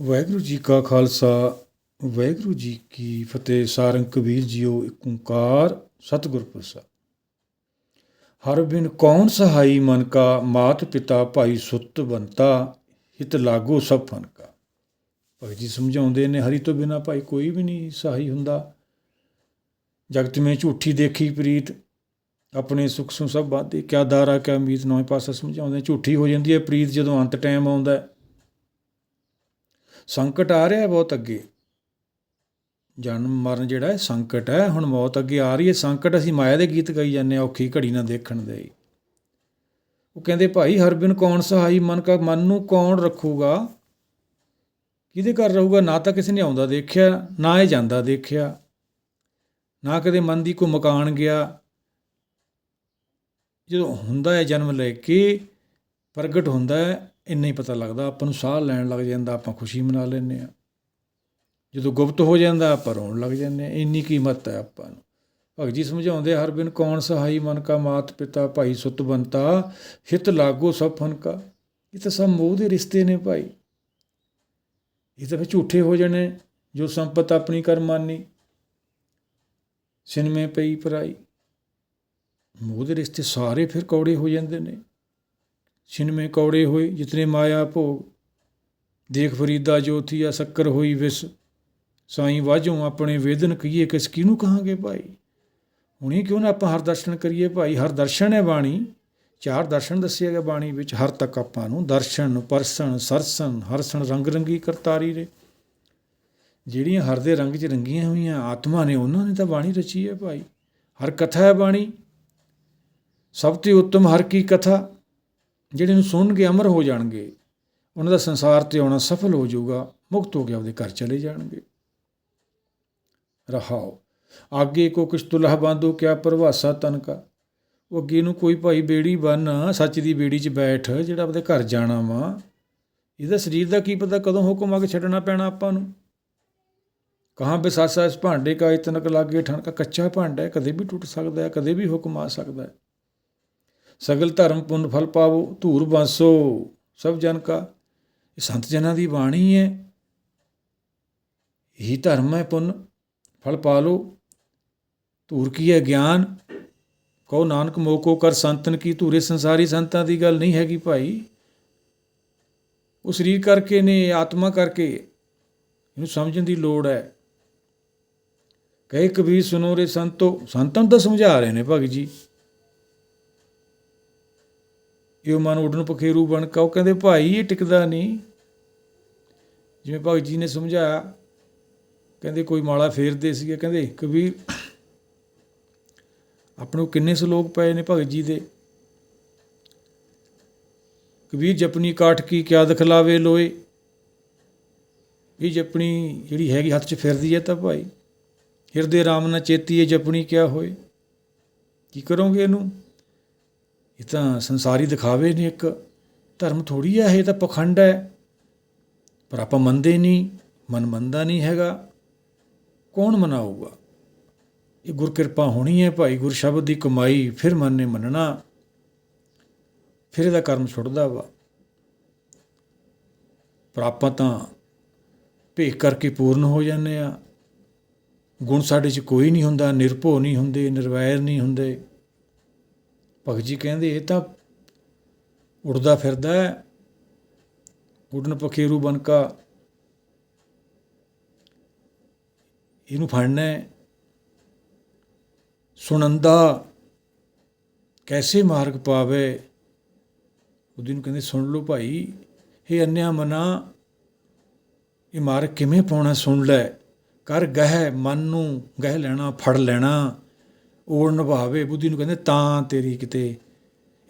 ਵਾਹਿਗੁਰੂ ਜੀ ਕਾ ਖਾਲਸਾ, ਵਾਹਿਗੁਰੂ ਜੀ ਕੀ ਫਤਿਹ। ਸਾਰੰਗ ਕਬੀਰ ਜੀਓ ਏਕ ਓੰਕਾਰ, ਸਤਿਗੁਰ ਪ੍ਰਸਾਦ। ਹਰ ਬਿਨ ਕੌਣ ਸਹਾਈ ਮਨ ਕਾ, ਮਾਤ ਪਿਤਾ ਭਾਈ ਸੁੱਤ ਬੰਤਾ, ਹਿਤ ਲਾਗੋ ਸਭ ਫਨ ਕਾ। ਭਗਤ ਜੀ ਸਮਝਾਉਂਦੇ ਨੇ, ਹਰੀ ਤੋਂ ਬਿਨਾ ਭਾਈ ਕੋਈ ਵੀ ਨਹੀਂ ਸਹਾਈ ਹੁੰਦਾ। ਜਗਤ ਮੇਂ ਝੂਠੀ ਦੇਖੀ ਪ੍ਰੀਤ, ਆਪਣੇ ਸੁਖ ਸੁ ਸਭ ਬਾਤੇ ਕਿਆ ਦਾਰਾ ਕਿਆ ਉਮੀਦ ਨੌਂ ਪਾਸਾ ਸਮਝਾਉਂਦੇ ਝੂਠੀ ਹੋ ਜਾਂਦੀ ਹੈ ਪ੍ਰੀਤ ਜਦੋਂ ਅੰਤ ਟਾਈਮ ਆਉਂਦਾ ਹੈ। ਸੰਕਟ ਆ ਰਿਹਾ ਬਹੁਤ ਅੱਗੇ। ਜਨਮ ਮਰਨ ਜਿਹੜਾ ਹੈ ਸੰਕਟ ਹੈ, ਹੁਣ ਮੌਤ ਅੱਗੇ ਆ ਰਹੀ ਹੈ। ਸੰਕਟ ਅਸੀਂ ਮਾਇਆ ਦੇ ਗੀਤ ਗਾਈ ਜਾਂਦੇ ਹਾਂ, ਔਖੀ ਘੜੀ ਨਾ ਦੇਖਣ ਦੇ। ਉਹ ਕਹਿੰਦੇ, ਭਾਈ, ਹਰ ਬਿਨ ਕੌਣ ਸਹਾਈ? ਮਨ ਕਾ, ਮਨ ਨੂੰ ਕੌਣ ਰੱਖੂਗਾ? ਕਿਹਦੇ ਘਰ ਰਹੂਗਾ? ਨਾ ਤਾਂ ਕਿਸੇ ਨੇ ਆਉਂਦਾ ਦੇਖਿਆ, ਨਾ ਇਹ ਜਾਂਦਾ ਦੇਖਿਆ। ਨਾ ਕਦੇ ਮਨ ਦੀ ਕੋਈ ਮਕਾਨ ਗਿਆ। ਜਦੋਂ ਹੁੰਦਾ ਹੈ ਜਨਮ ਲੈ ਕੇ ਪ੍ਰਗਟ ਹੁੰਦਾ ਹੈ ਇੰਨਾ ਹੀ ਪਤਾ ਲੱਗਦਾ, ਆਪਾਂ ਨੂੰ ਸਾਹ ਲੈਣ ਲੱਗ ਜਾਂਦਾ, ਆਪਾਂ ਖੁਸ਼ੀ ਮਨਾ ਲੈਂਦੇ ਆ ਜਦੋਂ ਗੁਪਤ ਹੋ ਜਾਂਦਾ, ਆਪਾਂ ਰੋਣ ਲੱਗ ਜਾਂਦੇ ਆ ਇੰਨੀ ਕੀਮਤ ਹੈ ਆਪਾਂ ਨੂੰ। ਭਗਤ ਜੀ ਸਮਝਾਉਂਦੇ ਹਰ ਬਿਨ ਕੌਣ ਸਹਾਈ ਮਨ ਕਾ ਮਾਤ ਪਿਤਾ, ਭਾਈ ਸੁਤ ਬੰਤਾ, ਹਿਤ ਲਾਗੋ ਸਭ ਫਨ ਕਾ। ਇਹ ਤਾਂ ਸਭ ਮੋਹ ਦੇ ਰਿਸ਼ਤੇ ਨੇ ਭਾਈ। ਇਹ ਤਾਂ ਫਿਰ ਝੂਠੇ ਹੋ ਜਾਣੇ, ਜੋ ਸੰਪਤ ਆਪਣੀ ਕਰ ਮਾਨੀ। ਸਿਨਮੇ ਪਈ ਪਰਾਈ। ਮੋਹ ਦੇ ਰਿਸ਼ਤੇ ਸਾਰੇ ਫਿਰ ਕੌੜੇ ਹੋ ਜਾਂਦੇ ਨੇ। ਛਿਨਮੇ ਕੌੜੇ ਹੋਏ, ਜਿਤਨੇ ਮਾਇਆ ਭੋਗ। ਦੇਖ ਫਰੀਦਾ ਜੋਥੀਆ ਸ਼ੱਕਰ ਹੋਈ ਵਿਸ। ਸਾਈਂ ਵਾਜੋਂ ਆਪਣੇ ਵੇਦਨ ਕਹੀਏ, ਕਿਸ ਕਿਹਨੂੰ ਕਹਾਂਗੇ ਭਾਈ? ਹੁਣੀ ਕਿਉਂ ਨਾ ਆਪਾਂ ਹਰ ਦਰਸ਼ਨ ਕਰੀਏ ਭਾਈ? ਹਰ ਦਰਸ਼ਨ ਹੈ ਬਾਣੀ। ਚਾਰ ਦਰਸ਼ਨ ਦੱਸਿਆ ਗਿਆ ਬਾਣੀ ਵਿੱਚ। ਹਰ ਤੱਕ ਆਪਾਂ ਨੂੰ ਦਰਸ਼ਨ, ਪਰਸਣ, ਸਰਸਣ, ਹਰਸਣ ਰੰਗ ਰੰਗੀ ਕਰਤਾਰੀ ਰੇ। ਜਿਹੜੀਆਂ ਹਰ ਦੇ ਰੰਗ 'ਚ ਰੰਗੀਆਂ ਹੋਈਆਂ ਆਤਮਾ ਨੇ, ਉਹਨਾਂ ਨੇ ਤਾਂ ਬਾਣੀ ਰਚੀ ਹੈ ਭਾਈ। ਹਰ ਕਥਾ ਹੈ ਬਾਣੀ। ਸਭ ਤੋਂ ਉੱਤਮ ਹਰ ਕੀ ਕਥਾ। ਜਿਹੜੇ ਨੂੰ ਸੁਣ ਕੇ ਅਮਰ ਹੋ ਜਾਣਗੇ, ਉਹਨਾਂ ਦਾ ਸੰਸਾਰ ਤੇ ਆਉਣਾ ਸਫਲ ਹੋ ਜਾਊਗਾ, ਮੁਕਤ ਹੋ ਕੇ ਆਪਦੇ ਘਰ ਚਲੇ ਜਾਣਗੇ। ਰਹਾਓ। ਆਗੇ ਕੋ ਕਿਛ ਤੁਲਹ ਬਾਂਧੋ, ਕਿਆ ਪਰਵਾਸਾ ਤਨ ਕਾ। ਉਹ ਅੱਗੇ ਨੂੰ ਕੋਈ ਭਾਈ ਬੇੜੀ ਬੰਨ, ਸੱਚ ਦੀ ਬੇੜੀ 'ਚ ਬੈਠ, ਜਿਹੜਾ ਆਪਦੇ ਘਰ ਜਾਣਾ ਵਾ, ਇਹਦਾ ਸਰੀਰ ਦਾ ਕੀ ਪਤਾ ਕਦੋਂ ਹੁਕਮ ਆ ਕੇ ਛੱਡਣਾ ਪੈਣਾ ਆਪਾਂ ਨੂੰ। ਕਹਾਂ ਬਿਸਾਸਾ ਇਸ ਭਾਂਡੇ ਕਾ, ਇਤਨਕ ਲਾਗੇ ਠਣਕਾ, ਕੱਚਾ ਭਾਂਡਾ ਹੈ, ਕਦੇ ਵੀ ਟੁੱਟ ਸਕਦਾ ਹੈ, ਕਦੇ ਵੀ ਹੁਕਮ ਆ ਸਕਦਾ ਹੈ। ਸਗਲ ਧਰਮ ਪੁੰਨ ਫਲ ਪਾਵੋ, ਧੂਰ ਬਾਸੋ, ਸਭ ਜਨ ਕਾ। ਇਹ ਸੰਤ ਜਨਾਂ ਦੀ ਬਾਣੀ ਹੈ। ਇਹੀ ਧਰਮ ਹੈ ਪੁੰਨ, ਫਲ ਪਾ ਲੋ ਧੂਰ ਕੀ ਹੈ ਗਿਆਨ? ਕਹੋ ਨਾਨਕ ਮੋਕੋ ਕਰ ਸੰਤਨ ਕੀ, ਧੂਰੇ ਸੰਸਾਰੀ ਸੰਤਾਂ ਦੀ ਗੱਲ ਨਹੀਂ ਹੈਗੀ ਭਾਈ। ਉਹ ਸਰੀਰ ਕਰਕੇ ਨੇ, ਆਤਮਾ ਕਰਕੇ। ਇਹਨੂੰ ਸਮਝਣ ਦੀ ਲੋੜ ਹੈ। ਕਹੇ ਕਬੀਰ ਸੁਨੋ ਰੇ ਸੰਤੋ। ਸੰਤਾਂ ਨੂੰ ਤਾਂ ਸਮਝਾ ਰਹੇ ਨੇ ਭਗਤ ਜੀ। ਇਹ ਮਨ ਉੱਡਣ ਪਖੇਰੂ ਬਣ ਕੇ, ਉਹ ਕਹਿੰਦੇ ਭਾਈ ਇਹ ਟਿਕਦਾ ਨਹੀਂ। ਜਿਵੇਂ ਭਗਤ ਜੀ ਨੇ ਸਮਝਾਇਆ, ਕਹਿੰਦੇ ਕੋਈ ਮਾਲਾ ਫੇਰਦੇ ਸੀਗੇ, ਕਹਿੰਦੇ ਕਬੀਰ ਆਪਣੇ ਕਿੰਨੇ ਸ਼ਲੋਕ ਪਏ ਨੇ ਭਗਤ ਜੀ ਦੇ। ਕਬੀਰ ਜਪਨੀ ਕਾਠ ਕੀ ਕਿਆ ਦਿਖਲਾਵੇ ਲੋਏ। ਇਹ ਜਪਣੀ ਜਿਹੜੀ ਹੈਗੀ ਹੱਥ 'ਚ ਫਿਰਦੀ ਹੈ ਤਾਂ ਭਾਈ, ਹਿਰਦੇ ਰਾਮ ਨਾ ਚੇਤੀ ਇਹ ਜਪਣੀ ਕਿਆ ਹੋਏ। ਕੀ ਕਰੋਗੇ ਇਹਨੂੰ? ਇਹ ਤਾਂ ਸੰਸਾਰੀ ਦਿਖਾਵੇ ਨੇ ਇੱਕ ਧਰਮ ਥੋੜੀ ਹੈ ਇਹ ਤਾਂ ਪਖੰਡ ਹੈ। ਪਰ ਆਪਾਂ ਮੰਨਦੇ ਨਹੀਂ, ਮਨ ਮੰਨਦਾ ਨਹੀਂ ਹੈਗਾ। ਕੌਣ ਮਨਾਊਗਾ? ਇਹ ਗੁਰ ਕਿਰਪਾ ਹੋਣੀ ਹੈ ਭਾਈ, ਗੁਰ ਸ਼ਬਦ ਦੀ ਕਮਾਈ ਫਿਰ ਮਨ ਨੇ ਮੰਨਣਾ। ਫਿਰ ਇਹਦਾ ਕਰਮ ਛੁੱਟਦਾ ਵਾ। ਪਰ ਆਪਾਂ ਤਾਂ ਭੇਖ ਕਰਕੇ ਪੂਰਨ ਹੋ ਜਾਂਦੇ ਆ। ਗੁਣ ਸਾਡੇ 'ਚ ਕੋਈ ਨਹੀਂ ਹੁੰਦਾ, ਨਿਰਭਉ ਨਹੀਂ ਹੁੰਦੇ, ਨਿਰਵੈਰ ਨਹੀਂ ਹੁੰਦੇ। ਭਗਤ ਜੀ ਕਹਿੰਦੇ, ਇਹ ਤਾਂ ਉੜਦਾ ਫਿਰਦਾ ਹੈ। ਉਡਨ ਪਖੇਰੂ ਬਨ ਇਹਨੂੰ ਫੜਨਾ ਹੈ। ਸੁਨੰਦਾ ਕੈਸੇ ਮਾਰਗ ਪਾਵੇ? ਉਹਦੀ ਨੂੰ ਕਹਿੰਦੇ, ਸੁਣ ਲਓ ਭਾਈ ਇਹ ਅੰਨਿਆ ਮਨਾ, ਇਹ ਮਾਰਗ ਕਿਵੇਂ ਪਾਉਣਾ ਸੁਣ ਲੈ। ਕਰ ਗਹਿ ਮਨ ਨੂੰ ਗਹਿ ਲੈਣਾ, ਫੜ ਲੈਣਾ। ਓੜ ਨਿਭਾਵੇ ਬੁੱਧੀ ਨੂੰ ਕਹਿੰਦੇ, ਤਾਂ ਤੇਰੀ ਕਿਤੇ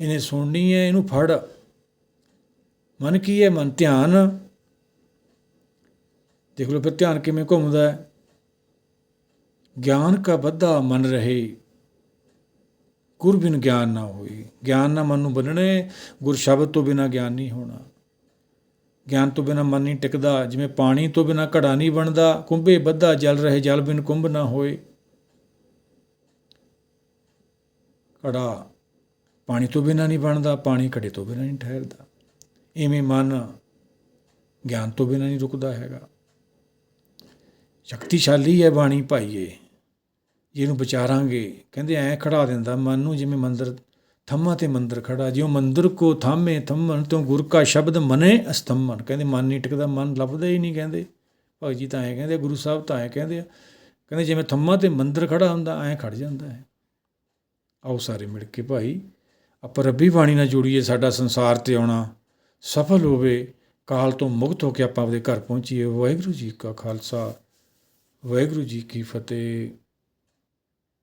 ਇਹਨੇ ਸੁਣਨੀ ਹੈ, ਇਹਨੂੰ ਫੜ। ਮਨ ਕੀ ਹੈ? ਮਨ ਧਿਆਨ। ਦੇਖ ਲਓ, ਫਿਰ ਧਿਆਨ ਕਿਵੇਂ ਘੁੰਮਦਾ ਹੈ? ਗਿਆਨ ਕਾ ਬੱਧਾ ਮਨ ਰਹੇ। ਗੁਰ ਬਿਨ ਗਿਆਨ ਨਾ ਹੋਈ ਗਿਆਨ ਨਾ ਮਨ ਨੂੰ ਬੰਨਣੇ, ਗੁਰ ਸ਼ਬਦ ਤੋਂ ਬਿਨਾ ਗਿਆਨ ਨਹੀਂ ਹੋਣਾ। ਗਿਆਨ ਤੋਂ ਬਿਨਾ ਮਨ ਨਹੀਂ ਟਿਕਦਾ। ਜਿਵੇਂ ਪਾਣੀ ਤੋਂ ਬਿਨਾ ਘੜਾ ਨਹੀਂ ਬਣਦਾ, ਕੁੰਭੇ ਬੱਧਾ ਜਲ ਰਹੇ, ਜਲ ਬਿਨ ਕੁੰਭ ਨਾ ਹੋਏ। ਘੜਾ ਪਾਣੀ ਤੋਂ ਬਿਨਾਂ ਨਹੀਂ ਬਣਦਾ, ਪਾਣੀ ਘੜੇ ਤੋਂ ਬਿਨਾਂ ਨਹੀਂ ਠਹਿਰਦਾ। ਇਵੇਂ ਮਨ ਗਿਆਨ ਤੋਂ ਬਿਨਾਂ ਨਹੀਂ ਰੁਕਦਾ ਹੈਗਾ। ਸ਼ਕਤੀਸ਼ਾਲੀ ਹੈ ਬਾਣੀ ਭਾਈਏ, ਜਿਹਨੂੰ ਵਿਚਾਰਾਂਗੇ, ਕਹਿੰਦੇ ਐ ਖੜਾ ਦਿੰਦਾ ਮਨ ਨੂੰ ਜਿਵੇਂ ਮੰਦਰ ਥੰਮਾ ਤੇ ਮੰਦਰ ਖੜਾ, ਜਿਉ ਮੰਦਰ ਕੋ ਥਾਮੇ ਥੰਮਨ ਤੋਂ ਗੁਰ ਕਾ ਸ਼ਬਦ ਮਨੇ ਅਸਥੰਮਨ ਕਹਿੰਦੇ ਮਨ ਨਹੀਂ ਟਿਕਦਾ, ਮਨ ਲੱਭਦਾ ਹੀ ਨਹੀਂ ਕਹਿੰਦੇ। ਭਗਤ ਜੀ ਤਾਂ ਐ ਕਹਿੰਦੇ ਗੁਰੂ ਸਾਹਿਬ ਤਾਂ ਐ ਕਹਿੰਦੇ ਆ। ਕਹਿੰਦੇ ਜਿਵੇਂ ਥੰਮਾ ਤੇ ਮੰਦਰ ਖੜਾ ਹੁੰਦਾ, ਐ ਖੜ ਜਾਂਦਾ ਹੈ। ਆਓ ਸਾਰੇ ਮਿਲ ਕੇ ਭਾਈ, ਆਪਾਂ ਰੱਬੀ ਬਾਣੀ ਨਾਲ ਜੁੜੀਏ, ਸਾਡਾ ਸੰਸਾਰ ਤੇ ਆਉਣਾ ਸਫਲ ਹੋਵੇ, ਕਾਲ ਤੋਂ ਮੁਕਤ ਹੋ ਕੇ ਆਪਾਂ ਆਪਦੇ ਘਰ ਪਹੁੰਚੀਏ। ਵਾਹਿਗੁਰੂ ਜੀ ਕਾ ਖਾਲਸਾ, ਵਾਹਿਗੁਰੂ ਜੀ ਕੀ ਫਤਿਹ।